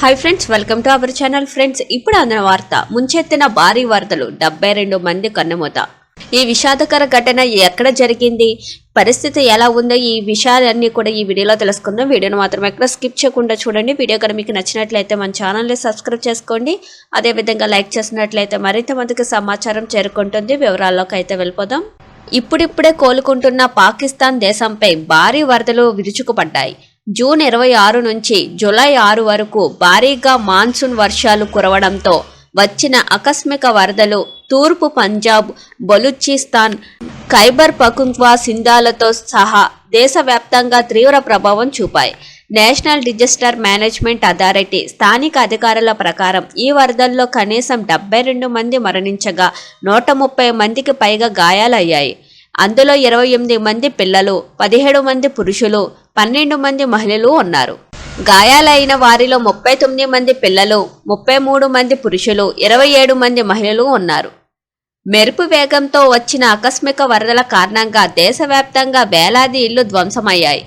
Hi friends welcome to our channel friends ఇప్పుడు అందిన వార్త ముంచెత్తిన భారీ వరదలు డెబ్బై రెండు మంది కన్నుమూత. ఈ విషాదకర ఘటన ఎక్కడ జరిగింది? పరిస్థితి ఎలా ఉందో? ఈ విషయాలన్నీ కూడా ఈ వీడియోలో తెలుసుకుందాం. వీడియోను మాత్రం ఎక్కడ స్కిప్ చేయకుండా చూడండి. వీడియో కనుక మీకు నచ్చినట్లయితే మన ఛానల్ని సబ్స్క్రైబ్ చేసుకోండి. అదేవిధంగా లైక్ చేసినట్లయితే మరింత మందికి సమాచారం చేరుకుంటుంది. వివరాల్లోకి అయితే వెళ్ళిపోదాం. ఇప్పుడిప్పుడే కోలుకుంటున్న పాకిస్తాన్ దేశంపై భారీ వరదలు విరుచుకుపడ్డాయి. జూన్ ఇరవై ఆరు నుంచి జూలై ఆరు వరకు భారీగా మాన్సూన్ వర్షాలు కురవడంతో వచ్చిన ఆకస్మిక వరదలు తూర్పు పంజాబ్ బలూచిస్తాన్ ఖైబర్ పకుంక్వా సింధాలతో సహా దేశవ్యాప్తంగా తీవ్ర ప్రభావం చూపాయి. నేషనల్ డిజాస్టర్ మేనేజ్మెంట్ అథారిటీ స్థానిక అధికారుల ప్రకారం ఈ వరదల్లో కనీసం డెబ్బై రెండు మంది మరణించగా నూట ముప్పై మందికి పైగా గాయాలయ్యాయి. అందులో ఇరవై ఎనిమిది మంది పిల్లలు పదిహేడు మంది పురుషులు పన్నెండు మంది మహిళలు ఉన్నారు. గాయాలైన వారిలో ముప్పై తొమ్మిది మంది పిల్లలు ముప్పై మూడు మంది పురుషులు ఇరవై ఏడు మంది మహిళలు ఉన్నారు. మెరుపు వేగంతో వచ్చిన ఆకస్మిక వరదల కారణంగా దేశవ్యాప్తంగా వేలాది ఇళ్ళు ధ్వంసమయ్యాయి.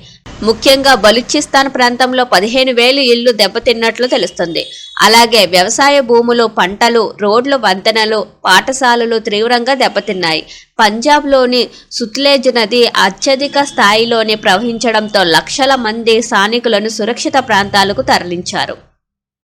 ముఖ్యంగా బలూచిస్తాన్ ప్రాంతంలో పదిహేను వేలు ఇళ్ళు దెబ్బతిన్నట్లు తెలుస్తుంది. అలాగే వ్యవసాయ భూములు పంటలు రోడ్లు వంతెనలు పాఠశాలలు తీవ్రంగా దెబ్బతిన్నాయి. పంజాబ్లోని సుత్లేజ్ నది అత్యధిక స్థాయిలోనే ప్రవహించడంతో లక్షల మంది స్థానికులను సురక్షిత ప్రాంతాలకు తరలించారు.